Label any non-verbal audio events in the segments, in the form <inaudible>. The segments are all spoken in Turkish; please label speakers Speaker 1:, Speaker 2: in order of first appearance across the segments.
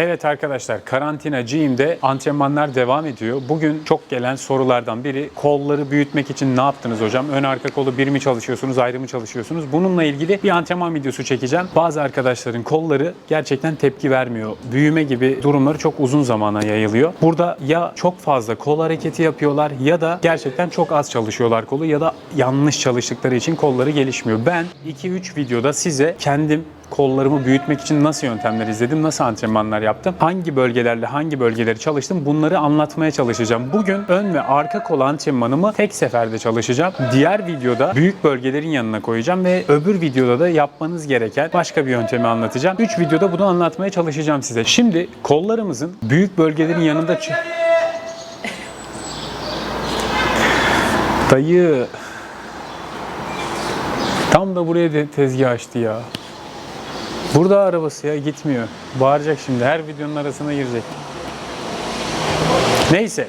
Speaker 1: Evet arkadaşlar karantina gym'de antrenmanlar devam ediyor. Bugün çok gelen sorulardan biri kolları büyütmek için ne yaptınız hocam? Ön arka kolu bir mi çalışıyorsunuz ayrı mı çalışıyorsunuz? Bununla ilgili bir antrenman videosu çekeceğim. Bazı arkadaşların kolları gerçekten tepki vermiyor. Büyüme gibi durumları çok uzun zamana yayılıyor. Burada ya çok fazla kol hareketi yapıyorlar ya da gerçekten çok az çalışıyorlar kolu ya da yanlış çalıştıkları için kolları gelişmiyor. Ben 2-3 videoda size kendim kollarımı büyütmek için nasıl yöntemler izledim, nasıl antrenmanlar yaptım, hangi bölgelerle hangi bölgeleri çalıştım bunları anlatmaya çalışacağım. Bugün ön ve arka kol antrenmanımı tek seferde çalışacağım. Diğer videoda büyük bölgelerin yanına koyacağım ve öbür videoda da yapmanız gereken başka bir yöntemi anlatacağım. 3 videoda bunu anlatmaya çalışacağım size. Şimdi kollarımızın büyük bölgelerin yanında... Dayı... Tam da buraya de tezgah açtı ya. Burada arabası ya gitmiyor. Bağıracak şimdi. Her videonun arasına girecek. Neyse.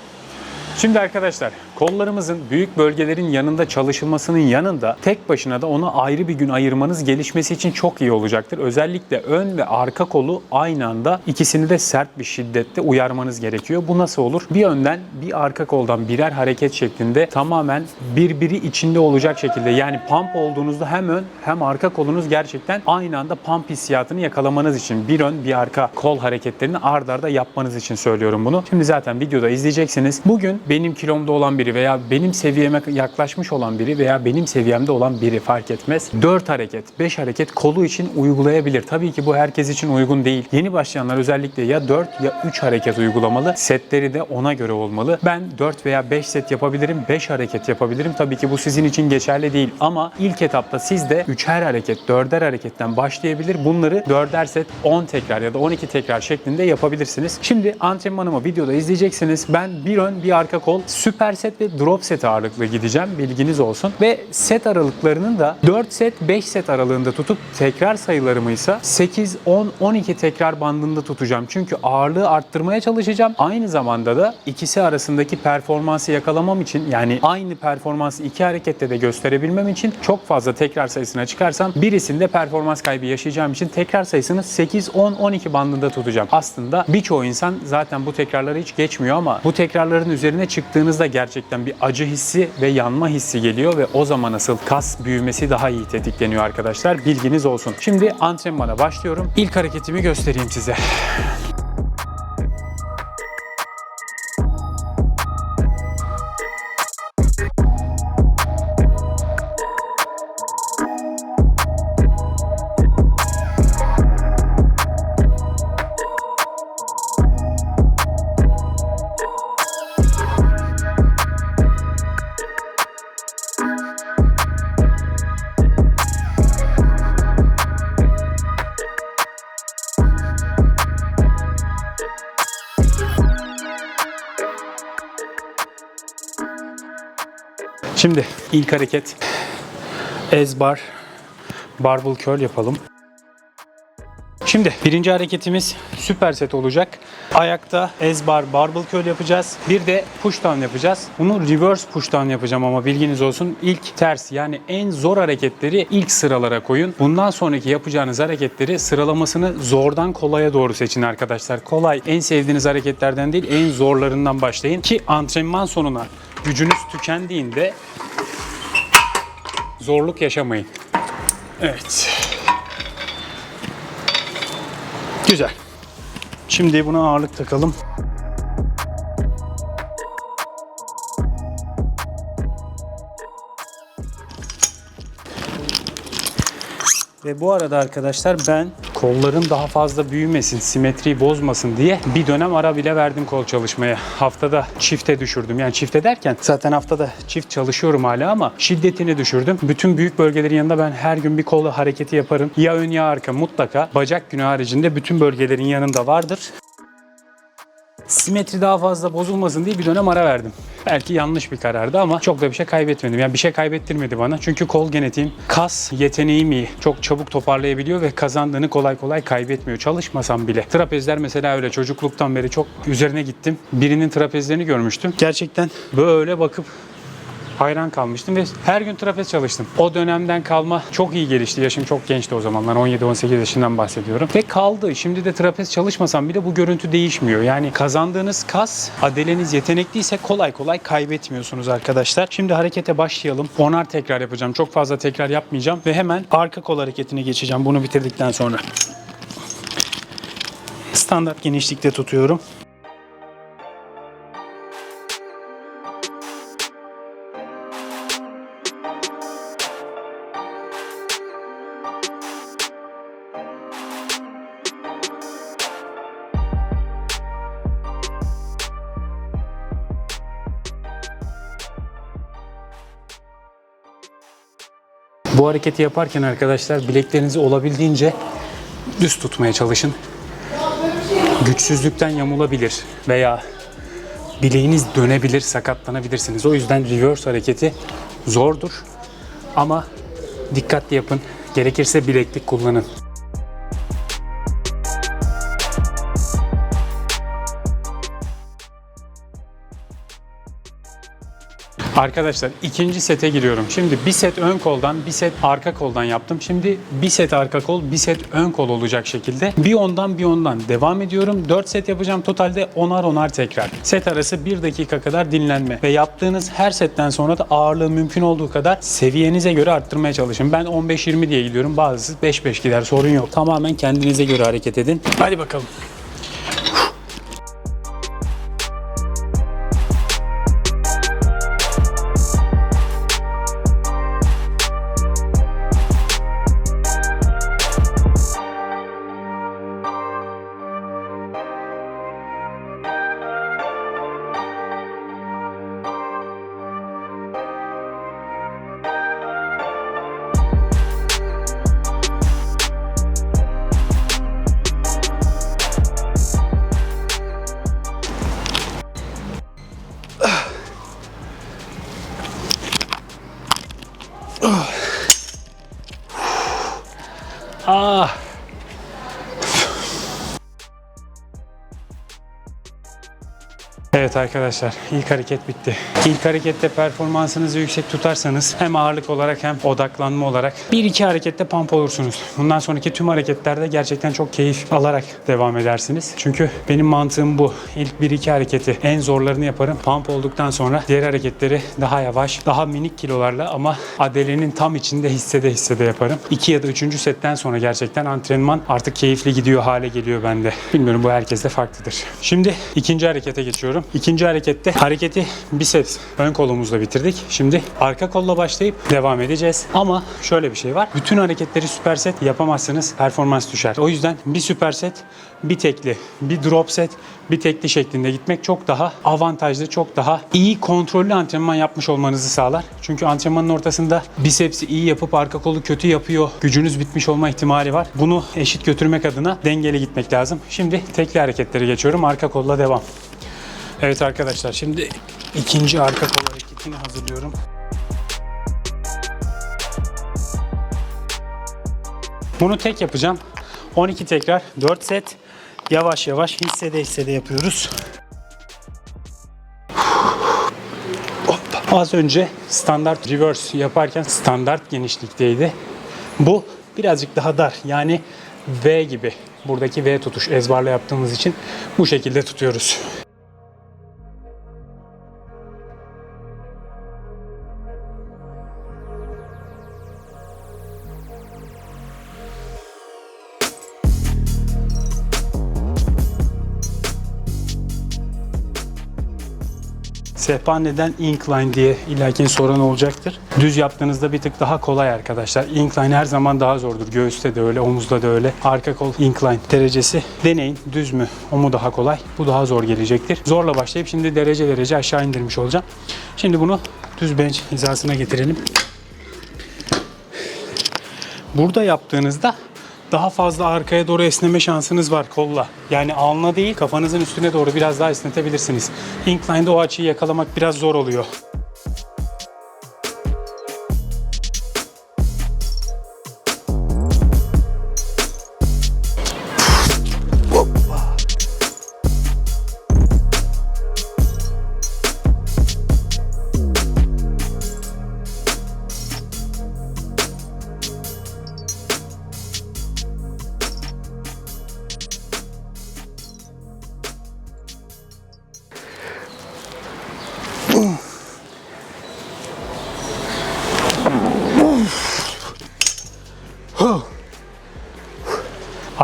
Speaker 1: Şimdi arkadaşlar kollarımızın büyük bölgelerin yanında çalışılmasının yanında tek başına da ona ayrı bir gün ayırmanız gelişmesi için çok iyi olacaktır. Özellikle ön ve arka kolu aynı anda ikisini de sert bir şiddette uyarmanız gerekiyor. Bu nasıl olur? Bir önden bir arka koldan birer hareket şeklinde tamamen birbiri içinde olacak şekilde yani pump olduğunuzda hem ön hem arka kolunuz gerçekten aynı anda pump hissiyatını yakalamanız için bir ön bir arka kol hareketlerini ard arda yapmanız için söylüyorum bunu. Şimdi zaten videoda izleyeceksiniz. Bugün benim kilomda olan biri veya benim seviyeme yaklaşmış olan biri veya benim seviyemde olan biri fark etmez. 4 hareket, 5 hareket kolu için uygulayabilir. Tabii ki bu herkes için uygun değil. Yeni başlayanlar özellikle ya 4 ya 3 hareket uygulamalı. Setleri de ona göre olmalı. Ben 4 veya 5 set yapabilirim, 5 hareket yapabilirim. Tabii ki bu sizin için geçerli değil ama ilk etapta siz de 3'er hareket, 4'er hareketten başlayabilir. Bunları 4'er set 10 tekrar ya da 12 tekrar şeklinde yapabilirsiniz. Şimdi antrenmanımı videoda izleyeceksiniz. Ben bir ön bir arka kol süper set ve drop set ağırlıklı gideceğim. Bilginiz olsun. Ve set aralıklarının da 4 set 5 set aralığında tutup tekrar sayılarımı ise 8, 10, 12 tekrar bandında tutacağım. Çünkü ağırlığı arttırmaya çalışacağım. Aynı zamanda da ikisi arasındaki performansı yakalamam için yani aynı performansı iki harekette de gösterebilmem için çok fazla tekrar sayısına çıkarsam birisinde performans kaybı yaşayacağım için tekrar sayısını 8, 10, 12 bandında tutacağım. Aslında birçoğu insan zaten bu tekrarları hiç geçmiyor ama bu tekrarların üzerine çıktığınızda gerçekten bir acı hissi ve yanma hissi geliyor ve o zaman asıl kas büyümesi daha iyi tetikleniyor arkadaşlar. Bilginiz olsun. Şimdi antrenmana başlıyorum. İlk hareketimi göstereyim size. Şimdi ilk hareket ez bar barbell curl yapalım. Şimdi birinci hareketimiz süper set olacak. Ayakta ez bar barbell curl yapacağız. Bir de push down yapacağız. Bunu reverse push down yapacağım ama bilginiz olsun. İlk ters yani en zor hareketleri ilk sıralara koyun. Bundan sonraki yapacağınız hareketleri sıralamasını zordan kolaya doğru seçin arkadaşlar. Kolay en sevdiğiniz hareketlerden değil en zorlarından başlayın ki antrenman sonuna gücünüz tükendiğinde zorluk yaşamayın. Evet. Güzel. Şimdi buna ağırlık takalım. Ve bu arada arkadaşlar ben kolların daha fazla büyümesin, simetriyi bozmasın diye bir dönem ara bile verdim kol çalışmaya. Haftada çifte düşürdüm. Yani çifte derken zaten haftada çift çalışıyorum hala ama şiddetini düşürdüm. Bütün büyük bölgelerin yanında ben her gün bir kol hareketi yaparım. Ya ön ya arka mutlaka. Bacak günü haricinde bütün bölgelerin yanında vardır simetri daha fazla bozulmasın diye bir dönem ara verdim. Belki yanlış bir karardı ama çok da bir şey kaybetmedim. Yani bir şey kaybettirmedi bana. Çünkü kol genetiğim, kas yeteneğim iyi. Çok çabuk toparlayabiliyor ve kazandığını kolay kolay kaybetmiyor. Çalışmasam bile. Trapezler mesela öyle çocukluktan beri çok üzerine gittim. Birinin trapezlerini görmüştüm. Gerçekten böyle bakıp hayran kalmıştım ve her gün trapez çalıştım. O dönemden kalma çok iyi gelişti. Yaşım çok gençti o zamanlar. 17-18 yaşından bahsediyorum. Ve kaldı. Şimdi de trapez çalışmasam bile bu görüntü değişmiyor. Yani kazandığınız kas, adeleniz yetenekliyse kolay kolay kaybetmiyorsunuz arkadaşlar. Şimdi harekete başlayalım. Onar tekrar yapacağım. Çok fazla tekrar yapmayacağım ve hemen arka kol hareketine geçeceğim bunu bitirdikten sonra. Standart genişlikte tutuyorum. Hareketi yaparken arkadaşlar bileklerinizi olabildiğince düz tutmaya çalışın. Güçsüzlükten yamulabilir veya bileğiniz dönebilir, sakatlanabilirsiniz. O yüzden reverse hareketi zordur ama dikkatli yapın. Gerekirse bileklik kullanın. Arkadaşlar ikinci sete giriyorum. Şimdi bir set ön koldan, bir set arka koldan yaptım. Şimdi bir set arka kol, bir set ön kol olacak şekilde. Bir ondan bir ondan devam ediyorum. 4 set yapacağım. Totalde onar onar tekrar. Set arası 1 dakika kadar dinlenme. Ve yaptığınız her setten sonra da ağırlığı mümkün olduğu kadar seviyenize göre arttırmaya çalışın. Ben 15-20 diye gidiyorum. Bazısı 5-5 gider. Sorun yok. Tamamen kendinize göre hareket edin. Hadi bakalım. Evet arkadaşlar ilk hareket bitti. İlk harekette performansınızı yüksek tutarsanız hem ağırlık olarak hem odaklanma olarak bir iki harekette pump olursunuz. Bundan sonraki tüm hareketlerde gerçekten çok keyif alarak devam edersiniz. Çünkü benim mantığım bu. İlk bir iki hareketi en zorlarını yaparım. Pump olduktan sonra diğer hareketleri daha yavaş, daha minik kilolarla ama adelenin tam içinde hissede hissede yaparım. 2 ya da 3. setten sonra gerçekten antrenman artık keyifli gidiyor hale geliyor bende. Bilmiyorum bu herkeste farklıdır. Şimdi ikinci harekete geçiyorum. İkinci harekette hareketi biceps ön kolumuzla bitirdik. Şimdi arka kolla başlayıp devam edeceğiz. Ama şöyle bir şey var. Bütün hareketleri süperset yapamazsınız. Performans düşer. O yüzden bir süperset, bir tekli, bir drop set, bir tekli şeklinde gitmek çok daha avantajlı, çok daha iyi kontrollü antrenman yapmış olmanızı sağlar. Çünkü antrenmanın ortasında bisepsi iyi yapıp arka kolu kötü yapıyor, gücünüz bitmiş olma ihtimali var. Bunu eşit götürmek adına dengeli gitmek lazım. Şimdi tekli hareketleri geçiyorum. Arka kolla devam. Evet arkadaşlar şimdi ikinci arka kol hareketini hazırlıyorum. Bunu tek yapacağım. 12 tekrar 4 set yavaş yavaş hissede hissede yapıyoruz. Az önce standart reverse yaparken standart genişlikteydi. Bu birazcık daha dar. Yani V gibi. Buradaki V tutuş ezberle yaptığımız için bu şekilde tutuyoruz. Sehpa neden incline diye illaki soran olacaktır. Düz yaptığınızda bir tık daha kolay arkadaşlar. Incline her zaman daha zordur. Göğüste de öyle, omuzda da öyle. Arka kol incline derecesi. Deneyin düz mü? O mu daha kolay? Bu daha zor gelecektir. Zorla başlayıp şimdi derece derece aşağı indirmiş olacağım. Şimdi bunu düz bench hizasına getirelim. Burada yaptığınızda daha fazla arkaya doğru esneme şansınız var kolla. Yani alnına değil kafanızın üstüne doğru biraz daha esnetebilirsiniz. Incline'da o açıyı yakalamak biraz zor oluyor.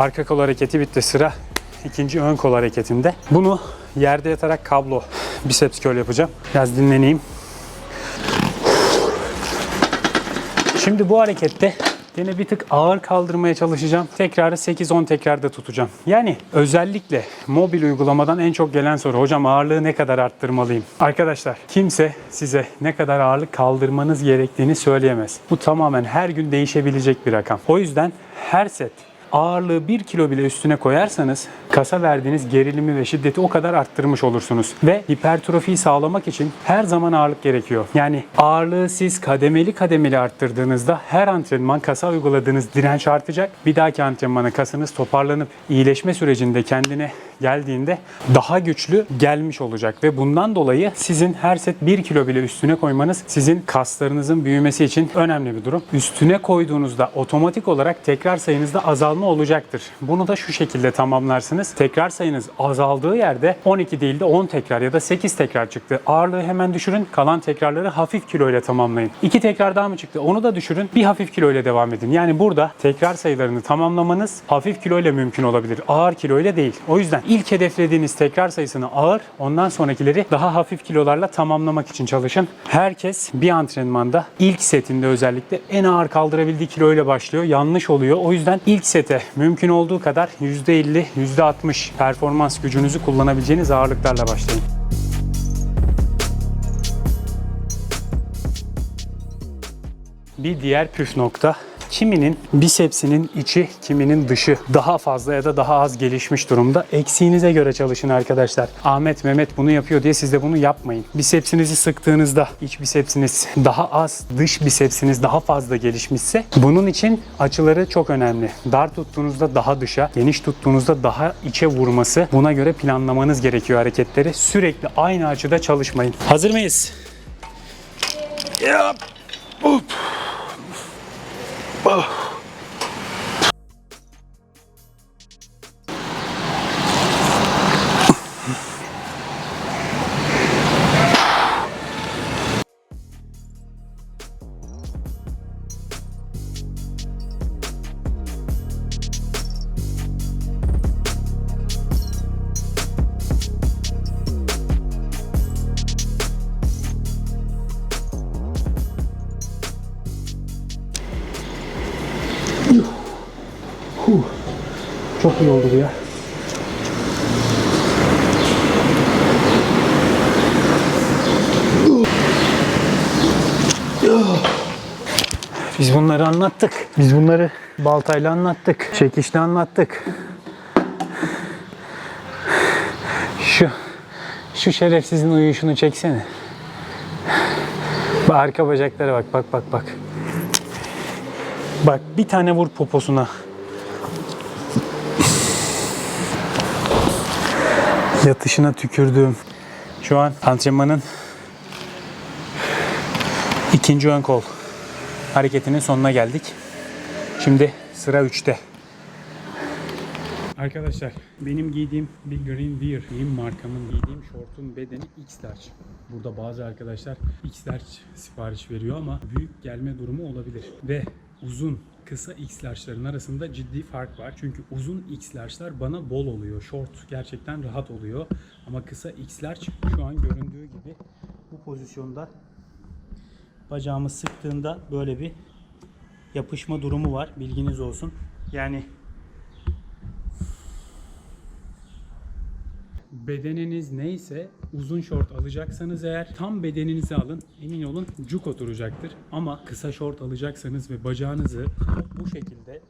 Speaker 1: Arka kol hareketi bitti. Sıra ikinci ön kol hareketinde. Bunu yerde yatarak kablo biceps curl yapacağım. Biraz dinleneyim. Şimdi bu harekette yine bir tık ağır kaldırmaya çalışacağım. Tekrarı 8-10 tekrarda tutacağım. Yani özellikle mobil uygulamadan en çok gelen soru hocam ağırlığı ne kadar arttırmalıyım? Arkadaşlar kimse size ne kadar ağırlık kaldırmanız gerektiğini söyleyemez. Bu tamamen her gün değişebilecek bir rakam. O yüzden her set ağırlığı 1 kilo bile üstüne koyarsanız kasa verdiğiniz gerilimi ve şiddeti o kadar arttırmış olursunuz. Ve hipertrofiyi sağlamak için her zaman ağırlık gerekiyor. Yani ağırlığı siz kademeli kademeli arttırdığınızda her antrenman kasa uyguladığınız direnç artacak. Bir dahaki antrenmana kasınız toparlanıp iyileşme sürecinde kendine geldiğinde daha güçlü gelmiş olacak ve bundan dolayı sizin her set 1 kilo bile üstüne koymanız sizin kaslarınızın büyümesi için önemli bir durum. Üstüne koyduğunuzda otomatik olarak tekrar sayınızda azalma olacaktır. Bunu da şu şekilde tamamlarsınız. Tekrar sayınız azaldığı yerde 12 değil de 10 tekrar ya da 8 tekrar çıktı. Ağırlığı hemen düşürün. Kalan tekrarları hafif kilo ile tamamlayın. 2 tekrar daha mı çıktı? Onu da düşürün. Bir hafif kilo ile devam edin. Yani burada tekrar sayılarını tamamlamanız hafif kilo ile mümkün olabilir. Ağır kilo ile değil. O yüzden ilk hedeflediğiniz tekrar sayısını ağır, ondan sonrakileri daha hafif kilolarla tamamlamak için çalışın. Herkes bir antrenmanda ilk setinde özellikle en ağır kaldırabildiği kilo ile başlıyor. Yanlış oluyor. O yüzden ilk sete mümkün olduğu kadar %50, %60 performans gücünüzü kullanabileceğiniz ağırlıklarla başlayın. Bir diğer püf nokta kiminin bisepsinin içi, kiminin dışı daha fazla ya da daha az gelişmiş durumda. Eksiğinize göre çalışın arkadaşlar. Ahmet, Mehmet bunu yapıyor diye siz de bunu yapmayın. Bisepsinizi sıktığınızda iç bisepsiniz daha az, dış bisepsiniz daha fazla gelişmişse bunun için açıları çok önemli. Dar tuttuğunuzda daha dışa, geniş tuttuğunuzda daha içe vurması. Buna göre planlamanız gerekiyor hareketleri. Sürekli aynı açıda çalışmayın. Hazır mıyız? Yap. Hop. Çok iyi oldu bu ya. Biz bunları anlattık. Biz bunları baltayla anlattık. Çekişle anlattık. Şu şu şerefsizin uyuşunu çeksene. Bak arka bacaklara bak bak bak bak. Bak bir tane vur poposuna. Yatışına tükürdüğüm. Şu an antrenmanın ikinci ön kol hareketinin sonuna geldik. Şimdi sıra 3'te. Arkadaşlar benim giydiğim Big Green Wear giyim markamın giydiğim şortun bedeni X large. Burada bazı arkadaşlar X large sipariş veriyor ama büyük gelme durumu olabilir. Ve uzun kısa X arasında ciddi fark var. Çünkü uzun X bana bol oluyor. Short gerçekten rahat oluyor. Ama kısa X large şu an göründüğü gibi bu pozisyonda bacağımı sıktığında böyle bir yapışma durumu var. Bilginiz olsun. Yani bedeniniz neyse uzun şort alacaksanız eğer tam bedeninizi alın. Emin olun cuk oturacaktır. Ama kısa şort alacaksanız ve bacağınızı bu şekilde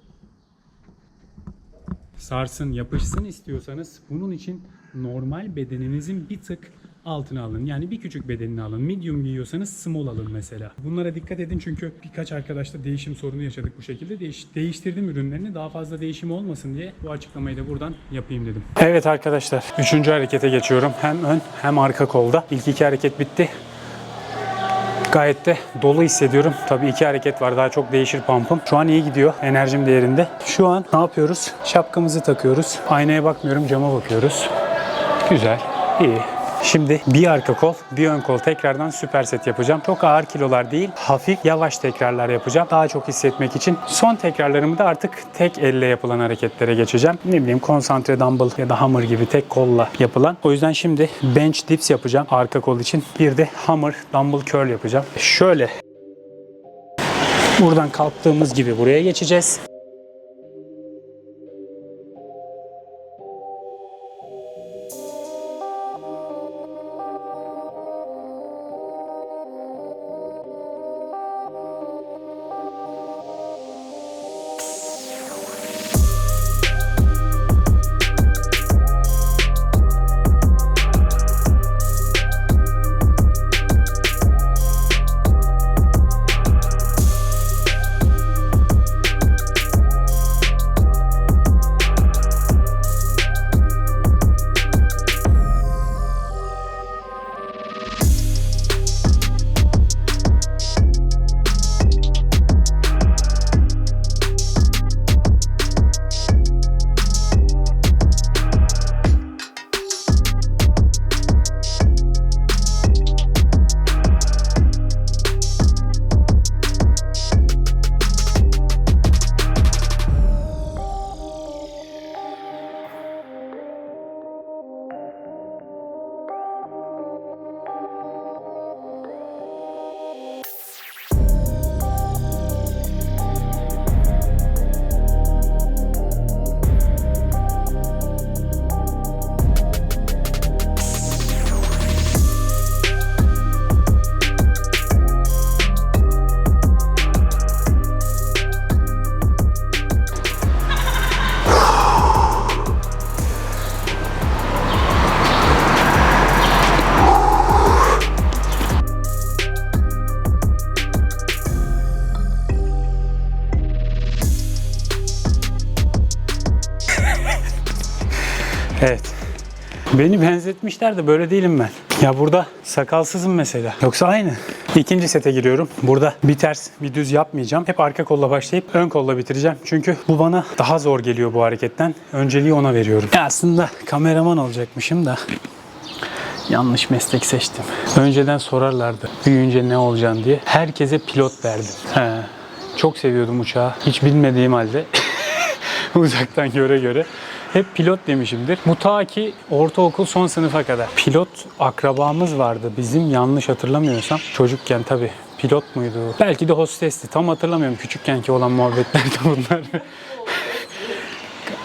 Speaker 1: sarsın, yapışsın istiyorsanız bunun için normal bedeninizin bir tık altına alın. Yani bir küçük bedenini alın. Medium giyiyorsanız small alın mesela. Bunlara dikkat edin çünkü birkaç arkadaşta değişim sorunu yaşadık bu şekilde. Değiş, değiştirdim ürünlerini daha fazla değişim olmasın diye bu açıklamayı da buradan yapayım dedim. Evet arkadaşlar. Üçüncü harekete geçiyorum. Hem ön hem arka kolda. İlk iki hareket bitti. Gayet de dolu hissediyorum. Tabii iki hareket var. Daha çok değişir pump'ım. Şu an iyi gidiyor. Enerjim de yerinde. Şu an ne yapıyoruz? Şapkamızı takıyoruz. Aynaya bakmıyorum. Cama bakıyoruz. Güzel. iyi. Şimdi bir arka kol, bir ön kol tekrardan süperset yapacağım. Çok ağır kilolar değil, hafif yavaş tekrarlar yapacağım. Daha çok hissetmek için. Son tekrarlarımı da artık tek elle yapılan hareketlere geçeceğim. Ne bileyim konsantre dumbbell ya da hammer gibi tek kolla yapılan. O yüzden şimdi bench dips yapacağım arka kol için. Bir de hammer dumbbell curl yapacağım. Şöyle buradan kalktığımız gibi buraya geçeceğiz. Beni benzetmişler de böyle değilim ben. Ya burada sakalsızım mesela. Yoksa aynı. İkinci sete giriyorum. Burada bir ters bir düz yapmayacağım. Hep arka kolla başlayıp ön kolla bitireceğim. Çünkü bu bana daha zor geliyor bu hareketten. Önceliği ona veriyorum. Ya aslında kameraman olacakmışım da. Yanlış meslek seçtim. Önceden sorarlardı büyüyünce ne olacaksın diye. Herkese pilot verdim. He. Çok seviyordum uçağı. Hiç bilmediğim halde. <laughs> Uzaktan göre göre. Hep pilot demişimdir. Bu ta ki ortaokul son sınıfa kadar. Pilot akrabamız vardı bizim yanlış hatırlamıyorsam. Çocukken tabii pilot muydu? Belki de hostesti. Tam hatırlamıyorum küçükkenki olan muhabbetler de bunlar. <laughs>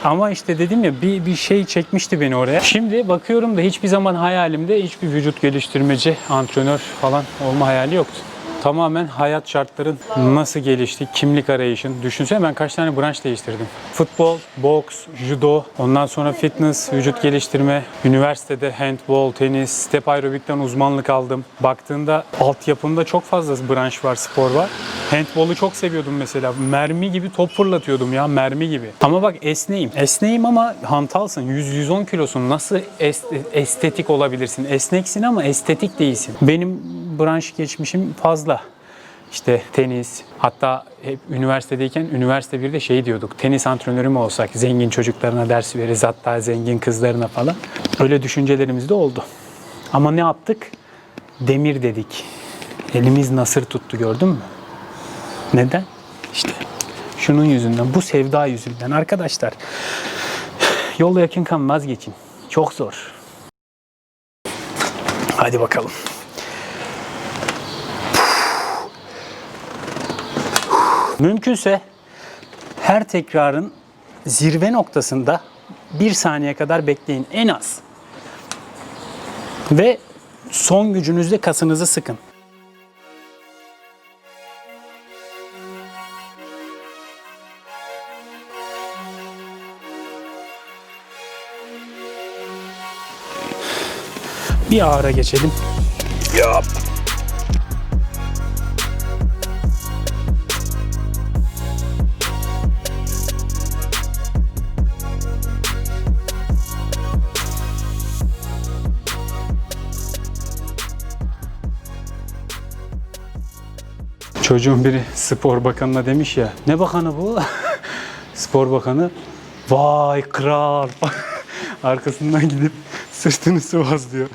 Speaker 1: Ama işte dedim ya bir, bir şey çekmişti beni oraya. Şimdi bakıyorum da hiçbir zaman hayalimde hiçbir vücut geliştirmeci, antrenör falan olma hayali yoktu. Tamamen hayat şartların nasıl gelişti, kimlik arayışın. Düşünsene ben kaç tane branş değiştirdim. Futbol, boks, judo, ondan sonra fitness, vücut geliştirme, üniversitede handball, tenis, step aerobikten uzmanlık aldım. Baktığında altyapımda çok fazla branş var, spor var. Handball'u çok seviyordum mesela. Mermi gibi top fırlatıyordum ya, mermi gibi. Ama bak esneyim. Esneyim ama hantalsın. 100-110 kilosun. Nasıl est- estetik olabilirsin? Esneksin ama estetik değilsin. Benim branş geçmişim fazla. İşte tenis, hatta hep üniversitedeyken üniversite 1'de şey diyorduk. Tenis antrenörü mü olsak, zengin çocuklarına ders veririz hatta zengin kızlarına falan. Öyle düşüncelerimiz de oldu. Ama ne yaptık? Demir dedik. Elimiz nasır tuttu gördün mü? Neden? İşte şunun yüzünden, bu sevda yüzünden arkadaşlar. Yol yakınken vazgeçin. Çok zor. Hadi bakalım. Mümkünse her tekrarın zirve noktasında bir saniye kadar bekleyin en az. Ve son gücünüzle kasınızı sıkın. Bir ağıra geçelim. Yap. Çocuğun biri spor bakanına demiş ya. Ne bakanı bu? <laughs> spor bakanı. Vay kral. <laughs> Arkasından gidip sırtını sıvazlıyor.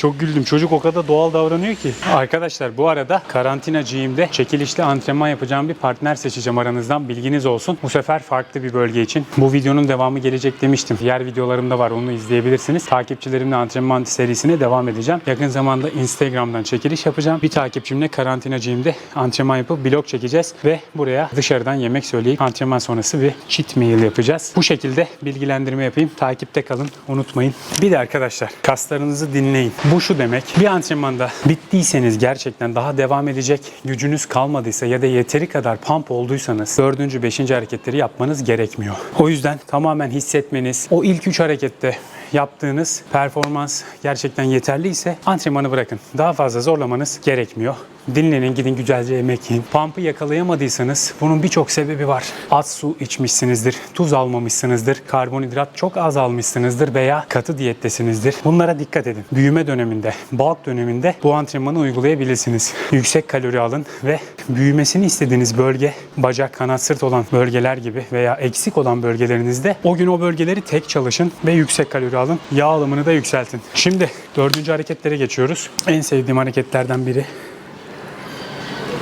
Speaker 1: Çok güldüm. Çocuk o kadar doğal davranıyor ki. Arkadaşlar bu arada karantina gym'de çekilişli antrenman yapacağım bir partner seçeceğim aranızdan. Bilginiz olsun. Bu sefer farklı bir bölge için. Bu videonun devamı gelecek demiştim. Diğer videolarımda var. Onu izleyebilirsiniz. Takipçilerimle antrenman serisine devam edeceğim. Yakın zamanda Instagram'dan çekiliş yapacağım. Bir takipçimle karantina gym'de antrenman yapıp vlog çekeceğiz ve buraya dışarıdan yemek söyleyip antrenman sonrası bir cheat meal yapacağız. Bu şekilde bilgilendirme yapayım. Takipte kalın. Unutmayın. Bir de arkadaşlar kaslarınızı dinleyin. Bu şu demek. Bir antrenmanda bittiyseniz gerçekten daha devam edecek gücünüz kalmadıysa ya da yeteri kadar pump olduysanız 4. 5. hareketleri yapmanız gerekmiyor. O yüzden tamamen hissetmeniz, o ilk 3 harekette yaptığınız performans gerçekten yeterliyse antrenmanı bırakın. Daha fazla zorlamanız gerekmiyor. Dinlenin, gidin güzelce yemek yiyin. Pump'ı yakalayamadıysanız bunun birçok sebebi var. Az su içmişsinizdir, tuz almamışsınızdır, karbonhidrat çok az almışsınızdır veya katı diyettesinizdir. Bunlara dikkat edin. Büyüme döneminde, bulk döneminde bu antrenmanı uygulayabilirsiniz. Yüksek kalori alın ve büyümesini istediğiniz bölge, bacak, kanat, sırt olan bölgeler gibi veya eksik olan bölgelerinizde o gün o bölgeleri tek çalışın ve yüksek kalori alın. Yağ alımını da yükseltin. Şimdi dördüncü hareketlere geçiyoruz. En sevdiğim hareketlerden biri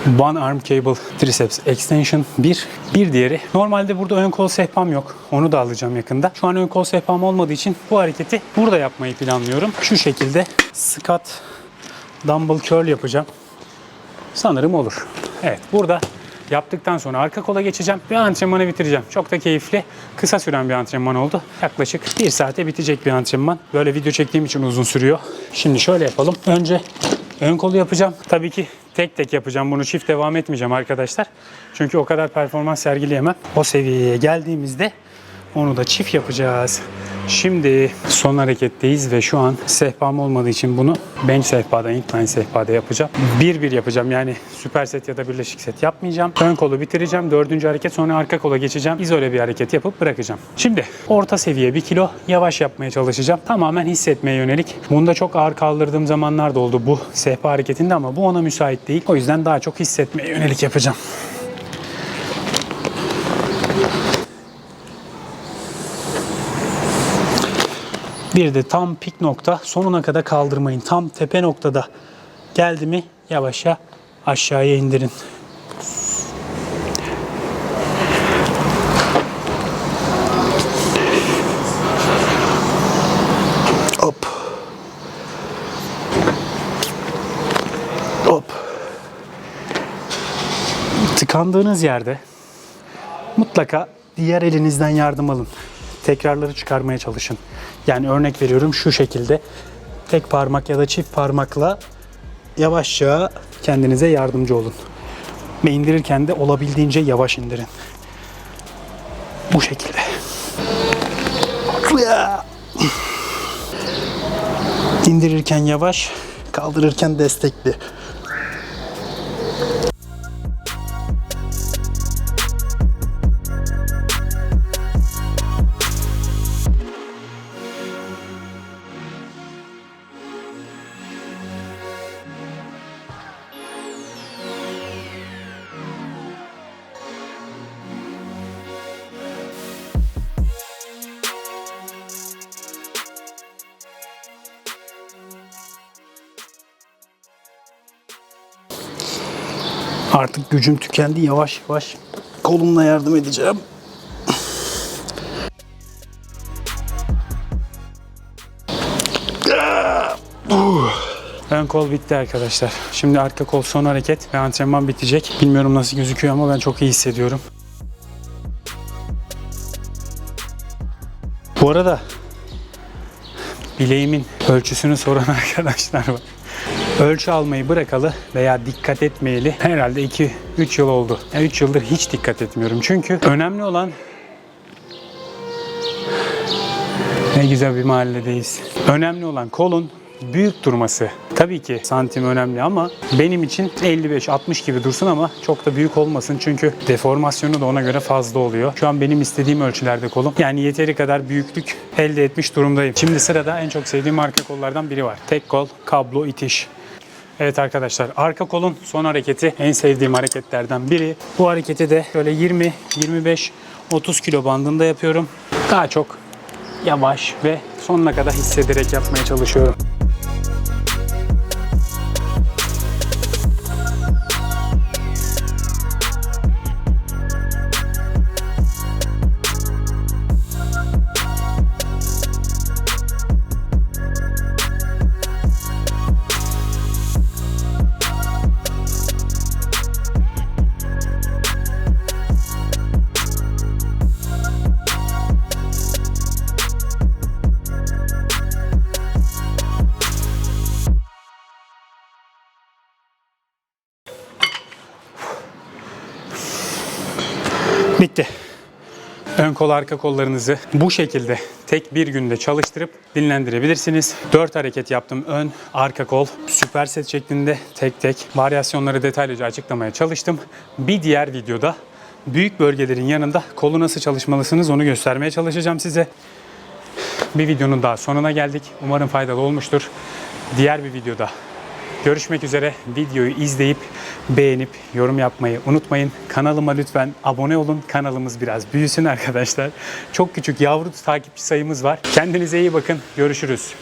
Speaker 1: One arm cable triceps extension 1. Bir diğeri. Normalde burada ön kol sehpam yok. Onu da alacağım yakında. Şu an ön kol sehpam olmadığı için bu hareketi burada yapmayı planlıyorum. Şu şekilde squat dumbbell curl yapacağım. Sanırım olur. Evet burada yaptıktan sonra arka kola geçeceğim ve antrenmanı bitireceğim. Çok da keyifli, kısa süren bir antrenman oldu. Yaklaşık bir saate bitecek bir antrenman. Böyle video çektiğim için uzun sürüyor. Şimdi şöyle yapalım. Önce ön kolu yapacağım. Tabii ki tek tek yapacağım. Bunu çift devam etmeyeceğim arkadaşlar. Çünkü o kadar performans sergileyemem. O seviyeye geldiğimizde onu da çift yapacağız. Şimdi son hareketteyiz ve şu an sehpam olmadığı için bunu bench sehpada, incline sehpada yapacağım. Bir bir yapacağım yani süper set ya da birleşik set yapmayacağım. Ön kolu bitireceğim. Dördüncü hareket sonra arka kola geçeceğim. İzole bir hareket yapıp bırakacağım. Şimdi orta seviye bir kilo yavaş yapmaya çalışacağım. Tamamen hissetmeye yönelik. Bunda çok ağır kaldırdığım zamanlar da oldu bu sehpa hareketinde ama bu ona müsait değil. O yüzden daha çok hissetmeye yönelik yapacağım. Bir de tam pik nokta sonuna kadar kaldırmayın. Tam tepe noktada geldi mi yavaşça aşağıya indirin. Hop. Hop. Tıkandığınız yerde mutlaka diğer elinizden yardım alın. Tekrarları çıkarmaya çalışın. Yani örnek veriyorum şu şekilde tek parmak ya da çift parmakla yavaşça kendinize yardımcı olun. Ve indirirken de olabildiğince yavaş indirin. Bu şekilde. İndirirken yavaş, kaldırırken destekli. Gücüm tükendi. Yavaş yavaş kolumla yardım edeceğim. Ön kol bitti arkadaşlar. Şimdi arka kol son hareket ve antrenman bitecek. Bilmiyorum nasıl gözüküyor ama ben çok iyi hissediyorum. Bu arada bileğimin ölçüsünü soran <laughs> arkadaşlar var. Ölçü almayı bırakalı veya dikkat etmeyeli herhalde 2-3 yıl oldu. 3 yıldır hiç dikkat etmiyorum. Çünkü önemli olan ne güzel bir mahalledeyiz. Önemli olan kolun büyük durması. Tabii ki santim önemli ama benim için 55-60 gibi dursun ama çok da büyük olmasın. Çünkü deformasyonu da ona göre fazla oluyor. Şu an benim istediğim ölçülerde kolum. Yani yeteri kadar büyüklük elde etmiş durumdayım. Şimdi sırada en çok sevdiğim arka kollardan biri var. Tek kol, kablo, itiş. Evet arkadaşlar arka kolun son hareketi en sevdiğim hareketlerden biri. Bu hareketi de şöyle 20, 25, 30 kilo bandında yapıyorum. Daha çok yavaş ve sonuna kadar hissederek yapmaya çalışıyorum. Bitti. Ön kol arka kollarınızı bu şekilde tek bir günde çalıştırıp dinlendirebilirsiniz. 4 hareket yaptım. Ön, arka kol, süper set şeklinde tek tek varyasyonları detaylıca açıklamaya çalıştım. Bir diğer videoda büyük bölgelerin yanında kolu nasıl çalışmalısınız onu göstermeye çalışacağım size. Bir videonun daha sonuna geldik. Umarım faydalı olmuştur. Diğer bir videoda görüşmek üzere. Videoyu izleyip beğenip yorum yapmayı unutmayın. Kanalıma lütfen abone olun. Kanalımız biraz büyüsün arkadaşlar. Çok küçük yavru takipçi sayımız var. Kendinize iyi bakın. Görüşürüz.